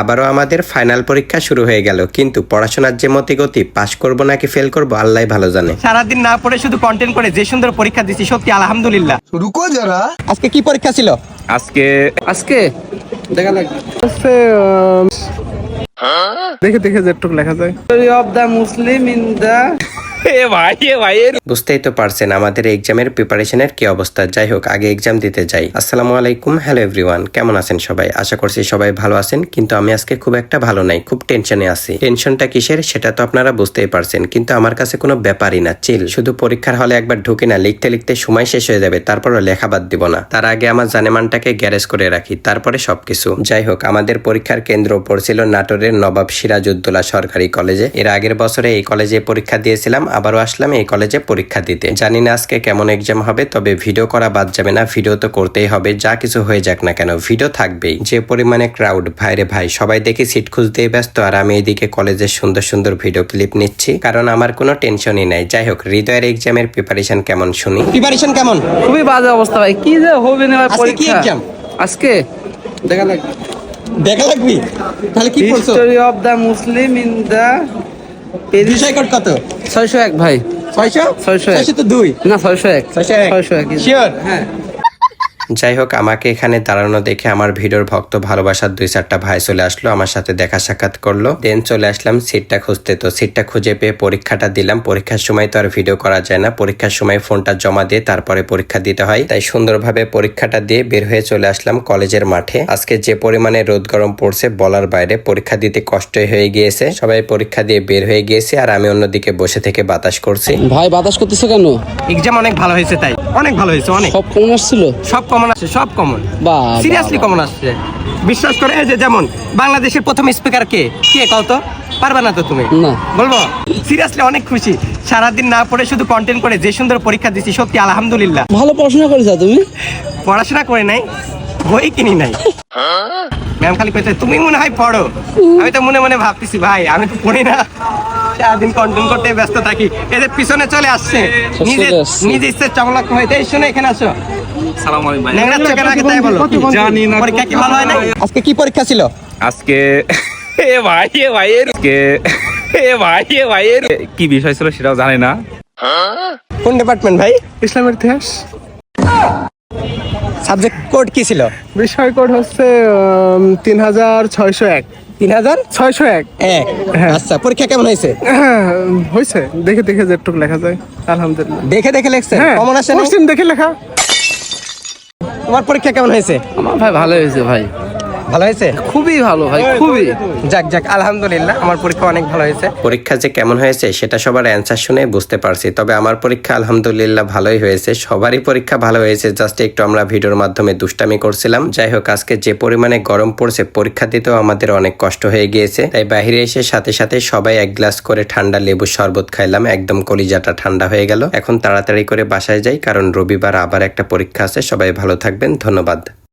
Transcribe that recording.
আবারও আমাদের ফাইনাল পরীক্ষা শুরু হয়ে গেল। কিন্তু পড়াশোনার যে মতি গতি পাশ করব নাকি ফেল করব আল্লাহ ভালো জানে। সারাদিন না পড়ে শুধু কন্টেন্ট করে যে সুন্দর পরীক্ষা দিছি সত্যি আলহামদুলিল্লাহ। রুকো যারা। আজকে কি পরীক্ষা ছিল? আজকে আজকে? দেখা লাগবে দেখে দেখে যেটুক লেখা যায়। অফ দা মুসলিম ইন দা বুঝতেই তো পারছেন আমাদের এক্সামের প্রিপারেশনের কি অবস্থা। যাই হোক, আগে এক্সাম দিতে যাই। আসসালামু আলাইকুম হ্যালো এভরিওয়ান কেমন আছেন সবাই? আশা করছি সবাই ভালো আছেন, কিন্তু আমি আজকে খুব একটা ভালো নাই, খুব টেনশনে আছি। টেনশনটা কিসের সেটা তো আপনারা বুঝতেই পারছেন, কিন্তু আমার কাছে কোনো ব্যাপারই না চিল শুধু পরীক্ষার হলে একবার ঢুকি না, লিখতে লিখতে সময় শেষ হয়ে যাবে, তারপরও লেখা বাদ দিব না। তার আগে আমার জানেমানটাকে গ্যারেজ করে রাখি, তারপরে সবকিছু। যাই হোক, আমাদের পরীক্ষার কেন্দ্র পড়ছিল নাটোরের নবাব সিরাজউদ্দৌলা সরকারি কলেজে। এর আগের বছরে এই কলেজে পরীক্ষা দিয়েছিলাম আবারও আসলাম এই কলেজে পরীক্ষা দিতে। জানি না আজকে কেমন এক্সাম হবে তবে ভিডিও করা বাদ যাবে না ভিডিও তো করতেই হবে যা কিছু হয়ে যাক না কেন ভিডিও থাকবেই। যে পরিমাণে ক্রাউড ভাইরে ভাই সবাই দেখি সিট খুঁজতেই ব্যস্ত আর আমি এইদিকে কলেজের সুন্দর সুন্দর ভিডিও ক্লিপ নিচ্ছি কারণ আমার কোনো টেনশনই নাই। যাই হোক হৃদয়ের এক্সামের প্রিপারেশন কেমন শুনি? প্রিপারেশন কেমন? খুবই বাজে অবস্থা ভাই কি যে হবে না আজকে কি পরীক্ষা? এক্সাম আজকে? দেখা লাগবে। দেখা লাগবি? তাহলে কি পড়ছো? History of the Muslim in the বিষয় কোড কত? ছয়শো এক ভাই। ছয়শো? ছয়শো। ছয়শো তো দুই। না ছয়শো এক। ছয়শো এক। ছয়শো এক শিওর হ্যাঁ। যাই হোক আমাকে এখানে দাঁড়ানো দেখে আমার ভিডিওর ভক্ত ভালোবাসার দুই চারটা ভাই চলে আসলো আমার সাথে দেখা সাক্ষাৎ করল। দেন চলে আসলাম সিটটা খুঁজতে। তো সিটটা খুঁজে পেয়ে পরীক্ষাটা দিলাম। পরীক্ষার সময় তো আর ভিডিও করা যায় না। পরীক্ষার সময় ফোনটা জমা দিয়ে তারপরে পরীক্ষা দিতে হয়। তাই সুন্দরভাবে পরীক্ষাটা দিয়ে বের হয়ে চলে আসলাম কলেজের মাঠে। আজকে যে পরিমাণে রোদ গরম পড়ছে বলার বাইরে পরীক্ষা দিতে কষ্টই হয়ে গিয়েছে। সবাই পরীক্ষা দিয়ে বের হয়ে গিয়েছে আর আমি অন্যদিকে বসে থেকে বাতাস করছি। ভাই বাতাস করতেছে কেন? এক্সাম অনেক ভালো হয়েছে তাই। অনেক ভালো হয়েছে অনেক। সব কমন আসছিল? সব কমন আসছে সব কমন সিরিয়াসলি কমন আসছে। বিশ্বাস করে যে যেমন বাংলাদেশের প্রথম স্পিকার কে? কে কও তো? পারবে না তো তুমি? বলব? সিরিয়াসলি অনেক খুশি। সারাদিন না পড়ে শুধু কন্টেন্ট করে যে সুন্দর পরীক্ষা দিছি সত্যি আলহামদুলিল্লাহ। ভালো পড়াশোনা করেছ তুমি? পড়াশোনা করে নাই বই কিনি নাই। ম্যাম খালি কইছে তুমি মনে হয় পড়ো। আমি তো মনে মনে ভাবতেছি ভাই আমি তো পড়ি না। সারাদিন কন্টেন্ট করতে ব্যস্ত থাকি। এদের পিছনে চলে আসছে। নিজে। নিজে ইচ্ছে চমলাক এই শোনো এখানে আসো। সালাম আলাইকুম ভাই। ন্যাংরা চোখের আগে তাই বলো। জানি না পরীক্ষা কি ভালো হয় না আজকে কি পরীক্ষা ছিল? আজকে এ ভাই এ ভাই এর আজকে এ ভাই এ ভাই এর কি বিষয় ছিল সেটাও জানি না। কোন ডিপার্টমেন্ট ভাই? ইসলামের ইতিহাস। সাবজেক্ট কোড কি ছিল? বিষয় কোড হচ্ছে উম, তিন হাজার ছয়শো এক। তিন হাজার? ছয়শো এক। এক। আচ্ছা পরীক্ষা কেমন হয়েছে? হ্যাঁ, হয়েছে। দেখে দেখে যেটুক লেখা যায় আলহামদুলিল্লাহ। দেখে দেখে লেখছে? হ্যাঁ কমন আসে না দেখে লেখা। তোমার পরীক্ষা কেমন হয়েছে? আমার ভাই ভালো হয়েছে ভাই। ভালো হয়েছে? খুবই ভালো ভাই খুবই। যাক যাক আলহামদুলিল্লাহ আমার পরীক্ষা অনেক ভালো হয়েছে। পরীক্ষা যে কেমন হয়েছে সেটা সবার অ্যান্সার শুনে বুঝতে পারছি। তবে আমার পরীক্ষা আলহামদুলিল্লাহ ভালোই হয়েছে। সবারই পরীক্ষা ভালো হয়েছে জাস্ট একটু আমরা ভিডিওর মাধ্যমে দুষ্টামি করছিলাম। যাই হোক আজকে যে পরিমাণে গরম পড়ছে পরীক্ষা দিতেও আমাদের অনেক কষ্ট হয়ে গিয়েছে। তাই বাইরে এসে সাথে সাথে সবাই এক গ্লাস করে ঠান্ডা লেবু শরবত খাইলাম। একদম কলিজাটা ঠান্ডা হয়ে গেল। এখন তাড়াতাড়ি করে বাসায় যাই কারণ রবিবার আবার একটা পরীক্ষা আছে। সবাই ভালো থাকবেন ধন্যবাদ।